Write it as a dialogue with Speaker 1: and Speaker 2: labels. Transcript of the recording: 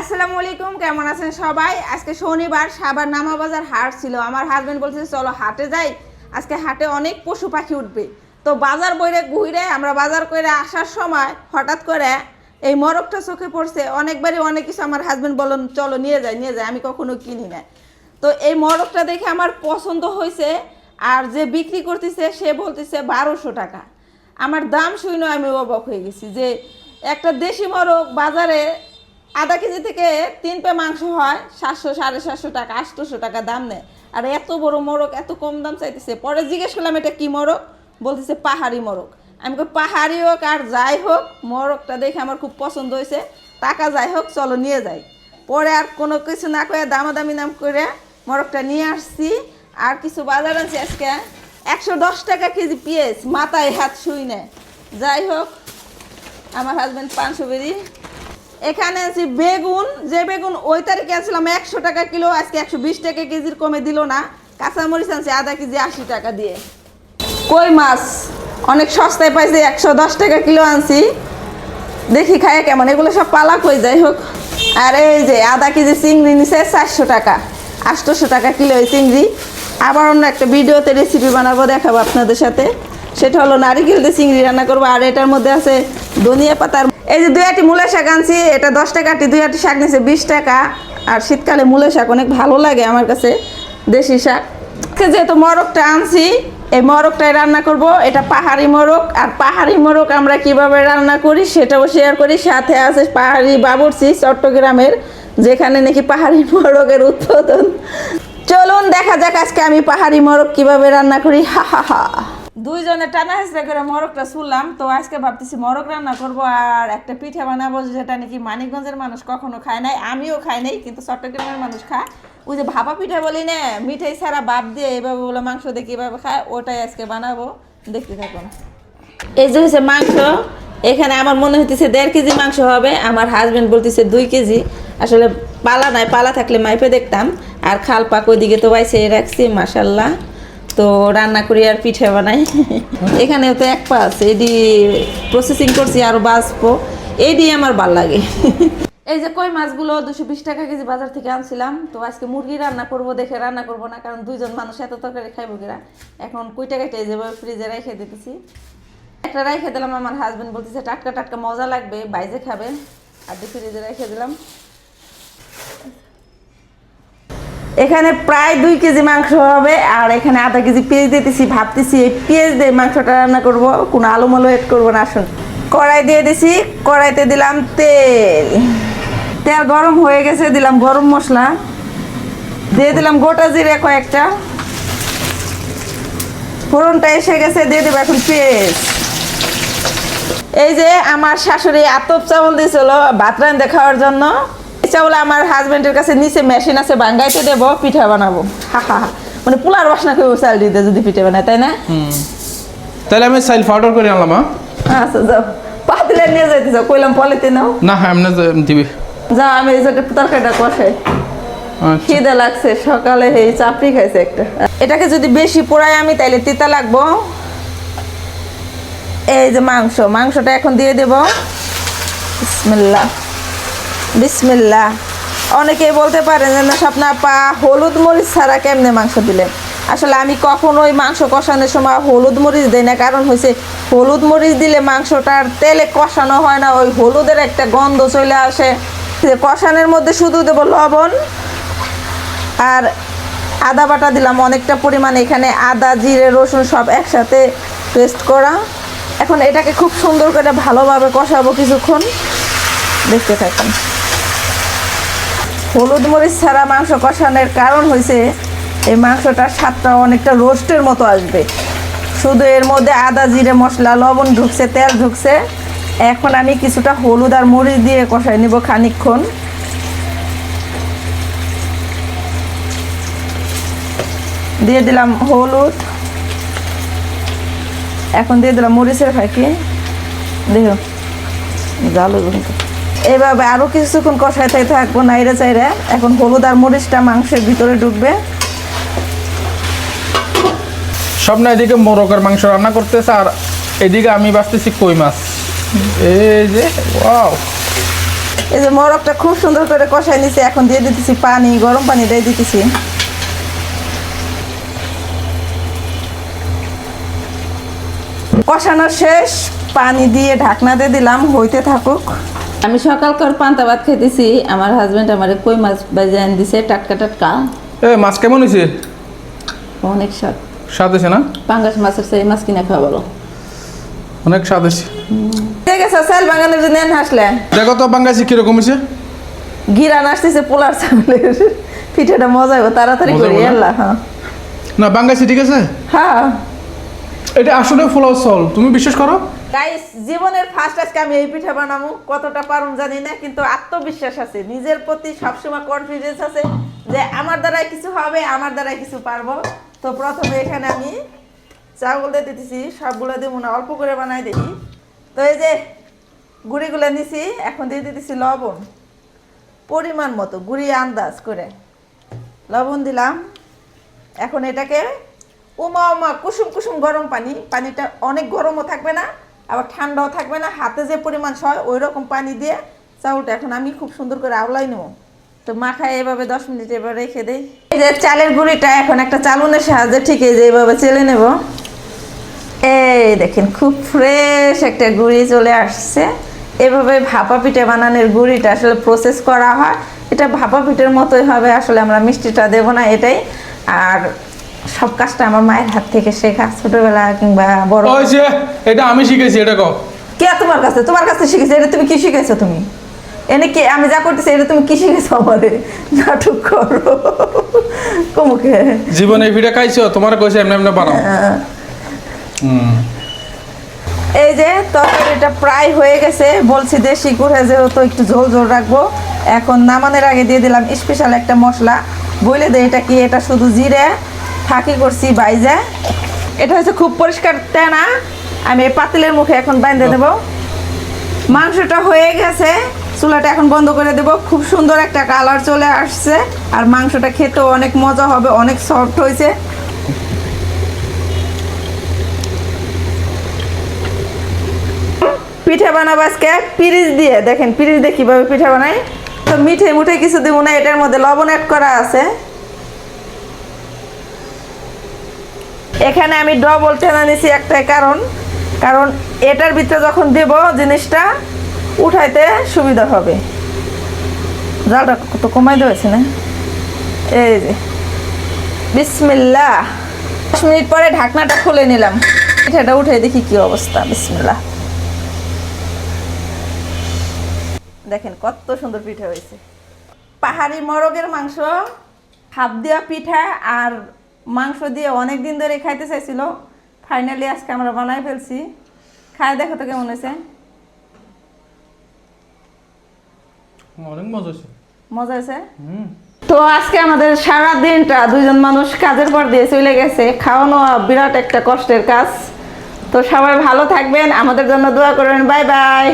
Speaker 1: আসসালামু আলাইকুম, কেমন আছেন সবাই? আজকে শনিবার, সাবার নামাবাজার হাট ছিল। আমার হাজবেন্ড বলছে, চলো হাটে যাই। আজকে হাটে অনেক পশু পাখি উঠবে। তো বাজার বইরে ঘুরে আমরা বাজার করে আসার সময় হঠাৎ করে এই মরকটা চোখে পড়ছে। অনেকবারই অনেক কিছু আমার হাজবেন্ড বলুন চলো নিয়ে যাই নিয়ে যাই, আমি কখনো কিনি না। তো এই মরকটা দেখে আমার পছন্দ হয়েছে আর যে বিক্রি করতেছে, সে বলতেছে, বারোশো টাকা। আমার দাম শুনে আমি অবাক হয়ে গেছি যে একটা দেশি মরক বাজারে আধা কেজি থেকে তিন পে মাংস হয়, সাতশো, সাড়ে সাতশো টাকা, আটশোশো টাকা দাম নেয়। আর এত বড় মোরগ, এত কম দাম চাইতেছে। পরে জিজ্ঞেস করলাম, এটা কি মোরগ? বলতেছে, পাহাড়ি মোরগ। আমি পাহাড়ি হোক আর যাই হোক, মোরগটা দেখে আমার খুব পছন্দ হয়েছে। টাকা যাই হোক, চলো নিয়ে যাই। পরে আর কোনো কিছু না করে দামাদামি নাম করে মোরগটা নিয়ে আসছি। আর কিছু বাজার আছে আজকে, একশো দশ টাকা কেজি পেঁয়াজ, মাথায় হাত শুই নেয়। যাই হোক, আমার হাজব্যান্ড পাঁচশো বেরি এখানে আছি বেগুন। যে বেগুন ওই তারিখে আনছিলাম একশো টাকা কিলো, আজকে একশো বিশ টাকা কেজির কমে দিল না। কাঁচামরিচ আনছি আধা কেজি আশি টাকা দিয়ে। কই মাছ? অনেক সস্তায় পাইছি একশো দশ টাকা কিলো আনছি। দেখি খায় কেমন, এগুলো সব পালা কই যাই হোক। আর এই যে আধা কেজি চিংড়ি নিছে চারশো টাকা, আটশোশো টাকা কিলো এই চিংড়ি। আবার অন্য একটা ভিডিওতে রেসিপি বানাবো, দেখাবো আপনাদের সাথে। সেটা হলো নারিকেল দিয়ে চিংড়ি রান্না করব, আর এটার মধ্যে আছে ধনিয়া পাতার এই যে দুই আটি মূলা শাক আনছি, এটা দশ টাকা আটি, দুই আটি শাক নিছে বিশ টাকা। আর শীতকালে মূলা শাক অনেক ভালো লাগে আমার কাছে, দেশি শাক। যেহেতু মরকটা আনছি, এই মরকটাই রান্না করব। এটা পাহাড়ি মোরগ, আর পাহাড়ি মোরগ আমরা কীভাবে রান্না করি সেটাও শেয়ার করি। সাথে আছে পাহাড়ি বাবুরচি, চট্টগ্রামের, যেখানে নাকি পাহাড়ি মোরগের উৎপাদন। চলুন দেখা যাক আজকে আমি পাহাড়ি মোরগ কীভাবে রান্না করি, হা হা হা। দুইজনে টানা হেসড়ে করে মরকটা শুনলাম তো আজকে ভাবতেছি মরক রান্না করব আর একটা পিঠা বানাবো যেটা নাকি মানিকগঞ্জের মানুষ কখনো খায় নাই, আমিও খাই নাই, কিন্তু চট্টগ্রামের মানুষ খায়। ওই যে ভাপা পিঠা বলি না, মিঠাই ছাড়া বাপ দিয়ে এইভাবে বলে মাংস দিয়ে কীভাবে খায়, ওটাই আজকে বানাবো। দেখতে থাকুন। এই যে হচ্ছে মাংস, এখানে আমার মনে হইতেছে দেড় কেজি মাংস হবে, আমার হাজবেন্ড বলতেছে দুই কেজি। আসলে পালা নাই, পালা থাকলে মাইপে দেখতাম, আর খাল পাক ওইদিকে তো বাইসে রাখছি মাসাল্লাহ তো রান্না করি আর পিঠে বানাই। এখানেও তো এক পা আছে এডি প্রসেসিং করছি আরও বাঁচবো। দিয়ে আমার ভালো লাগে। এই যে কই মাছগুলো, দুশো বিশ টাকা কেজি বাজার থেকে আনছিলাম। তো আজকে মুরগি রান্না করব, দেখে রান্না করব না, কারণ দুইজন মানুষ এত তরকারি খাইব কিরা। এখন কুইটা কেটে যাবে ফ্রিজে রেখে দিতেছি। একটা রেখে দিলাম, আমার হাজবেন্ড বলতেছে, টাটকা টাটকা, মজা লাগবে, বাইজে খাবে। আর ফ্রিজে রেখে দিলাম। এখানে প্রায় দুই কেজি মাংস হবে, আর এখানে আধা কেজি পেঁয়াজ দিতেছি। ভাবতেছি এই পেঁয়াজ দিয়ে মাংসটা রান্না করব। কোনো আলু মালু এড করব না, আসুন। কড়াই দিয়ে দিছি, কড়াইতে দিলাম তেল। তেল গরম হয়ে গেছে, দিলাম গরম মশলা। দিয়ে দিলাম গোটা জিরে কয়েকটা। ফোড়নটা এসে গেছে, দিয়ে দেবো এখন পেঁয়াজ। এই যে আমার শাশুড়ি আতপ চাউল দিয়েছিল ভাত রান্ধে খাওয়ার জন্য। চাউল আমার হাজবেন্ডের কাছে নিচে মেশিন আছে ভাঙ্গাইতে দেবো পিঠা বানাবো। হা। মানে পোলার বাসনা করে চাল দিতে যদি পিঠে বানায় তাই না?
Speaker 2: তাহলে আমি সেলফ অর্ডার করে আনলাম হ্যাঁ?
Speaker 1: আচ্ছা যাও। পাতলে নিয়ে যাইতেছ কইলাম পলিতে নাও।
Speaker 2: না এমনি যে দিবি।
Speaker 1: যাও আমি এই যে তরকারিটা কষাই
Speaker 2: আচ্ছা।
Speaker 1: খিদে লাগছে সকালে এই চাপড়ি খাইছে একটা। এটাকে যদি বেশি পোড়াই আমি তাইলে তিতা লাগবো। এই যে মাংস মাংসটা এখন দিয়ে দেব। বিসমিল্লা বিসমিল্লা অনেকেই বলতে পারেন যে, না স্বপ্না পা হলুদ মরিচ ছাড়া কেমনে মাংস দিলেন আসলে আমি কখনোই মাংস কষানোর সময় হলুদ মরিচ দিই না। কারণ হয়েছে হলুদ মরিচ দিলে মাংসটার তেলে কষানো হয় না, ওই হলুদের একটা গন্ধ চলে আসে। কষানোর মধ্যে শুধু দেবো লবণ আর আদা বাটা দিলাম। অনেকটা পরিমাণে এখানে আদা, জিরে, রসুন সব একসাথে পেস্ট করা। এখন এটাকে খুব সুন্দর করে ভালোভাবে কষাবো কিছুক্ষণ। দেখতে থাকুন। হলুদ মরিচ ছাড়া মাংস কষানোর কারণ হয়েছে এই মাংসটার স্বাদটা অনেকটা রোস্টের মতো আসবে। শুধু এর মধ্যে আদা, জিরে, মশলা, লবণ ঢুকছে, তেল ঢুকছে। এখন আমি কিছুটা হলুদ আর মরিচ দিয়ে কষাই নিব খানিকক্ষণ। দিয়ে দিলাম হলুদ। এখন দিয়ে দিলাম মরিচের ফাঁকি। দেখো কিন্তু এইভাবে আরও কিছুক্ষণ কষাইতে থাকব নাইরে চাইরে এখন হলুদ আর মরিচটা মাংসের ভিতরে ঢুকবে।
Speaker 2: সব না এদিকে মোরগের মাংস রান্না করতেছে আর এদিকে আমি বাঁচতেছি কই মাছ? এই যে ওয়াও।
Speaker 1: এই যে মরকটা খুব সুন্দর করে কষাই নিছি এখন দিয়ে দিতেছি পানি গরম পানি দিয়ে দিতেছি। কষানো শেষ পানি দিয়ে ঢাকনা দিয়ে দিলাম হইতে থাকুক।
Speaker 3: আমি সকালকার পান্তা ভাত খেতেছি আমার হাজবেন্ড আমার কই মাছ বাজে আন দিছে? টাটকা টাটকা।
Speaker 2: এ মাছ কেমন হয়েছে
Speaker 3: অনেক স্বাদ।
Speaker 2: স্বাদ হয়েছে না?
Speaker 3: পাঙ্গাস মাছের সেই মাছ কিনা খাওয়া বলো।
Speaker 2: অনেক স্বাদ হয়েছে
Speaker 1: ঠিক আছে সেল বাগানের জন্য হাসলে
Speaker 2: দেখো তো বাঙ্গাসি কীরকম হয়েছে
Speaker 1: গিরা নাচতেছে পোলার চাউলের। পিঠাটা মজা হবে তাড়াতাড়ি করি? আল্লাহ হ্যাঁ।
Speaker 2: না বাঙ্গাসি ঠিক আছে?
Speaker 1: হ্যাঁ।
Speaker 2: এটা আসলে ফলাও চল তুমি বিশ্বাস করো?
Speaker 1: গাইস জীবনের ফার্স্ট আজকে আমি এই পিঠা বানাবো। কতটা পারুন জানি না, কিন্তু আত্মবিশ্বাস আছে। নিজের প্রতি সবসময় কনফিডেন্স আছে যে আমার দ্বারাই কিছু হবে, আমার দ্বারাই কিছু পারব। তো প্রথমে এখানে আমি চাউল দিয়ে দিতেছি, সবগুলো দিব না অল্প করে বানাই দেখি তো এই যে গুঁড়িগুলো নিছি, এখন দিয়ে দিতেছি লবণ। পরিমাণ মতো, গুঁড়ি আন্দাজ করে। লবণ দিলাম। এখন এটাকে উমা উমা কুসুম কুসুম গরম পানি, পানিটা অনেক গরমও থাকবে না। আবার ঠান্ডাও থাকবে না, হাতে যে পরিমাণ সয় ওই রকম পানি দিয়ে চাউলটা এখন আমি খুব সুন্দর করে আওলাই নেব। তো মাখায় এভাবে দশ মিনিট এবার রেখে দেই। এই যে চালের গুঁড়িটা, এখন একটা চালুনের সাহায্যে ঠিক এই যে এইভাবে চেলে নেব। এই দেখেন, খুব ফ্রেশ একটা গুঁড়ি চলে আসছে। এভাবে ভাপা পিঠে বানানোর গুঁড়িটা আসলে প্রসেস করা হয়। এটা ভাপা পিঠের মতোই হবে, আসলে আমরা মিষ্টিটা দেবো না এটাই। আর সব কাজটা আমার মায়ের হাত থেকে শেখা ছোটবেলা কিংবা বড়।
Speaker 2: ওই যে এটা আমি শিখেছি এটা কও।
Speaker 1: কে তোমার কাছে? তোমার কাছে শিখেছো এটা তুমি কি শিখেছো তুমি? এনে কি আমি যা করতেছি এটা তুমি কি শিখেছো আমাদের? নাটক করো। কমুকে।
Speaker 2: জীবনে এই ভিডিও খাইছো তোমার কইছে এমনি এমনি বানাও।
Speaker 1: এই যে তরকারিটা প্রায় হয়ে গেছে বলছি দেশি গুঁড়া যেহেতু একটু ঝোল ঝোল রাখব এখন নামানোর আগে দিয়ে দিলাম স্পেশাল একটা মশলা। বলে দে এটা কি এটা শুধু জিরে ফাঁকি করছি বাইজে এটা হচ্ছে খুব পরিষ্কার তেনা। আমি এই পাতিলের মুখে এখন বাইন্ধে দেবো। মাংসটা হয়ে গেছে। চুলাটা এখন বন্ধ করে দেবো। খুব সুন্দর একটা কালার চলে আসছে। আর মাংসটা খেতেও অনেক মজা হবে অনেক সফট হয়েছে। পিঠা বানাবো আজকে। পিরিচ দিয়ে দেখেন পিরিচ দিয়ে কীভাবে পিঠা বানাই। তো মিঠে মুঠে কিছু দিব না এটার মধ্যে লবণ অ্যাড করা আছে। এখানে আমি ডবল টেনা নিছি একটাই কারণ। কারণ এটার ভিতরে যখন দেব জিনিসটা, উঠাইতে সুবিধা হবে। জালটা তো কমাই দিয়েছে না? এই যে। বিসমিল্লাহ। দশ মিনিট পরে ঢাকনাটা খুলে নিলাম। পিঠাটা উঠে দেখি কি অবস্থা। বিসমিল্লা দেখেন কত সুন্দর পিঠা হয়েছে। পাহাড়ি মরগের মাংস, হাত দেওয়া পিঠা আর মাংস দিয়ে অনেক দিন ধরে খাইতে চাইছিল। ফাইনালি আজকে আমরা বানাই ফেলছি। খায় দেখো তো কেমন হয়েছে।
Speaker 2: অনেক মজা হয়েছে।
Speaker 1: মজা আছে তো আজকে আমাদের সারা দিনটা দুইজন মানুষ কাজের পর দিয়ে চলে গেছে। খাওয়ানো বিরাট একটা কষ্টের কাজ। তো সবাই ভালো থাকবেন। আমাদের জন্য দোয়া করবেন। Bye bye.